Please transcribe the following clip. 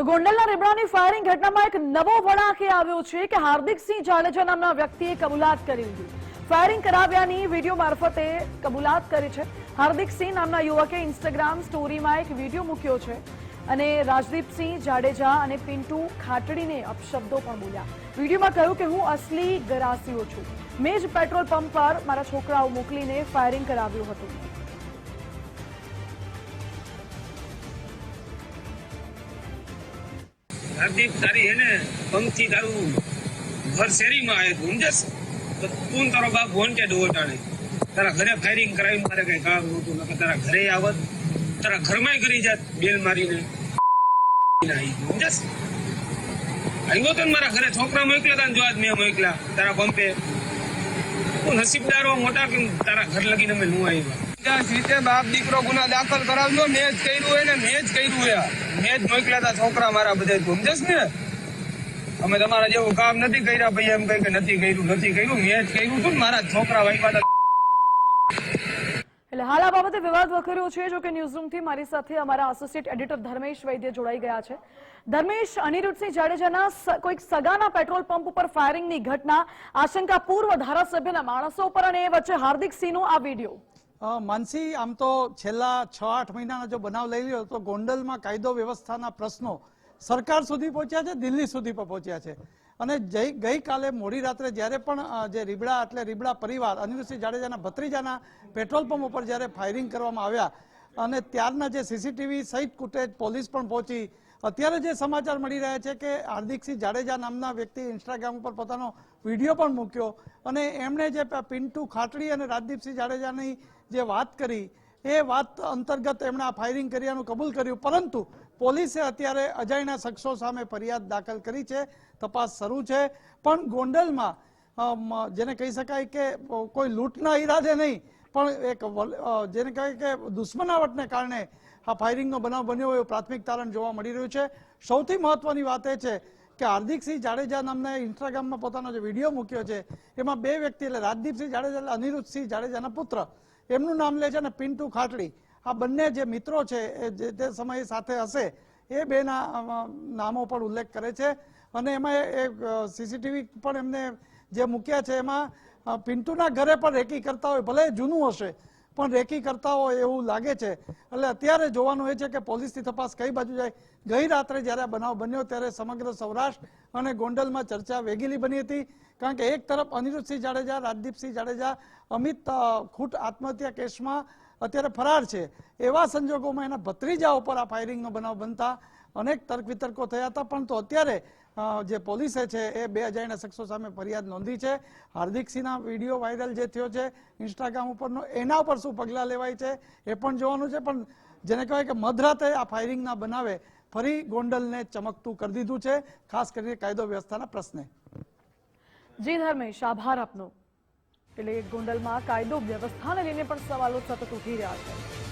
તો ગોંડલના રેબડાની ફાયરિંગ ઘટનામાં એક નવો વળાંકે આવ્યો છે કે હાર્દિકસિંહ જાડેજા નામના વ્યક્તિએ કબૂલાત કરી લીધી. ફાયરિંગ કરાવ્યાની વીડિયો મારફતે કબૂલાત કરી છે. હાર્દિકસિંહ નામના યુવકે ઇન્સ્ટાગ્રામ સ્ટોરીમાં એક વીડિયો મૂક્યો છે અને રાજદીપસિંહ જાડેજા અને પિન્ટુ ખાટડીને અપશબ્દો પણ બોલ્યા. વિડીયોમાં કહ્યું કે હું અસલી ગરાસીઓ છું. મેં જ પેટ્રોલ પંપ પર મારા છોકરાઓ મોકલીને ફાયરિંગ કરાવ્યું હતું. હાર્દિક તારી એને પંખથી તારું ઘર શેરીમાં આવે તું સમજસ તો તું તારો બાપ વોન્ટેડ ઓટાડે તારા ઘરે ફાયરિંગ કરાવીને મારે કઈ કામ નહોતું, નકર તારા ઘરે આવત, તારા ઘરમાંય કરી જાત, બેલ મારીને. સમજસ આવ્યો તો મારા ઘરે, છોકરા મોકલ્યા હતા ને જો આજ મેં મોકલ્યા, તારા પંપે. હું નસીબદારો મોટા કે તારા ઘર લગીને અમે નું આવ્યા? રીતે બાપ દીકરો ગુના દાખલ કરાવજો, મેં જ કર્યું હોય ને મેં જ કર્યું હોય મેં જ મોકલ્યા હતા છોકરા મારા બધા સમજસ ને? અમે તમારા જેવું કામ નથી કર્યા ભાઈ એમ કઈ કે નથી કર્યું નથી કર્યું, મેં જ કર્યું છું મારા છોકરા વાગ્યા એટલે હાલ આ બાબતે વિવાદ વકર્યો છે, જો કે ન્યૂઝરૂમથી મારી સાથે અમારા એસોસિએટ એડિટર ધર્મેશ વૈદ્ય જોડાઈ ગયા છે. ધર્મેશ, અનિરુદ્ધસિંહ જાડેજાના કોઈક સગાના પેટ્રોલ પંપ ઉપર ફાયરિંગની ઘટના આશંકા પૂર્વ ધારાસભ્યના માણસો ઉપર અને એ વચ્ચે હાર્દિક સિંહનો આ વીડિયો માનસી, આમ તો છેલ્લા છ આઠ મહિનાનો જો બનાવ લઈ લ્યો તો ગોંડલમાં કાયદો વ્યવસ્થાના પ્રશ્નો સરકાર સુધી પહોંચ્યા છે, દિલ્હી સુધી પણ પહોંચ્યા છે. અને ગઈકાલે મોડી રાત્રે જ્યારે પણ જે રીબડા, એટલે રીબડા પરિવાર અનિરુદ્ધસિંહ જાડેજાના ભત્રીજાના પેટ્રોલ પંપ ઉપર જ્યારે ફાયરિંગ કરવામાં આવ્યા, અને ત્યારના જે સીસીટીવી સહિત કુટેજ પોલીસ પણ પહોંચી અત્યારે જે સમાચાર મળી રહ્યા છે કે હાર્દિકસિંહ જાડેજા નામના વ્યક્તિ ઇન્સ્ટાગ્રામ ઉપર પોતાનો વીડિયો પણ મૂક્યો અને એમણે જે પિન્ટુ ખાટડી અને રાજદીપસિંહ જાડેજાની જે વાત કરી, એ વાત અંતર્ગત એમણે આ ફાયરિંગ કર્યાનું કબૂલ કર્યું. પરંતુ પોલીસે અત્યારે અજયના શખ્સો સામે ફરિયાદ દાખલ કરી છે, તપાસ શરૂ છે. પણ ગોંડલમાં જેને કહી શકાય કે કોઈ લૂંટના ઈરાદે નહીં પણ એક જેને કહે કે દુશ્મનાવટને કારણે આ ફાયરિંગનો બનાવ બન્યો એવું પ્રાથમિક તારણ જોવા મળી રહ્યું છે. સૌથી મહત્વની વાત એ છે કે હાર્દિકસિંહ જાડેજા નામના ઇન્સ્ટાગ્રામમાં પોતાનો જે વીડિયો મૂક્યો છે, એમાં બે વ્યક્તિ એટલે રાજદીપસિંહ જાડેજા એટલે અનિરુદ્ધસિંહ જાડેજાના પુત્ર, એમનું નામ લે છે અને પિન્ટુ ખાટડી. આ બંને જે મિત્રો છે એ જે તે સમયે સાથે હશે, એ બેના નામો પણ ઉલ્લેખ કરે છે. અને એમાં એ સીસીટીવી પણ એમને જે મૂક્યા છે એમાં પિન્ટુના ઘરે પણ રેકી કરતા હોય, ભલે જૂનું હશે, પણ રેકી કરતા હોય એવું લાગે છે. એટલે અત્યારે જોવાનું એ છે કે પોલીસની તપાસ કઈ બાજુ જાય? ગઈ રાત્રે જ્યારે બનાવ બન્યો ત્યારે સમગ્ર સૌરાષ્ટ્ર અને ગોંડલમાં ચર્ચા વેગીલી બની હતી. કારણ કે એક તરફ અનિરુદ્ધસિંહ જાડેજા, રાજદીપસિંહ જાડેજા, અમિત ખૂટ આત્મહત્યા કેસમાં અત્યારે ફરાર છે. એવા સંજોગોમાં એના ભત્રીજા ઉપર આ ફાયરિંગનો બનાવ બનતા અનેક તર્ક વિતર્કો થયા હતા. પણ તો અત્યારે જે પોલીસે છે એ બે અજાણ્યા શખ્સો સામે ફરિયાદ નોંધી છે. હાર્દિકસિંહના વીડિયો વાયરલ જે થયો છે ઇન્સ્ટાગ્રામ ઉપરનો, એના ઉપર શું પગલાં લેવાય છે એ પણ જોવાનું છે. પણ જેને કહેવાય કે મધરાતે આ ફાયરિંગના બનાવે, ફરી ગોંડલને ચમકતું કરી દીધું છે, ખાસ કરીને કાયદો વ્યવસ્થાના પ્રશ્ને. જી ધર્મેશ, આભાર આપનો. એટલે ગોંડલમાં કાયદો વ્યવસ્થાને લઈને પણ સવાલો સતત ઉઠી રહ્યા છે.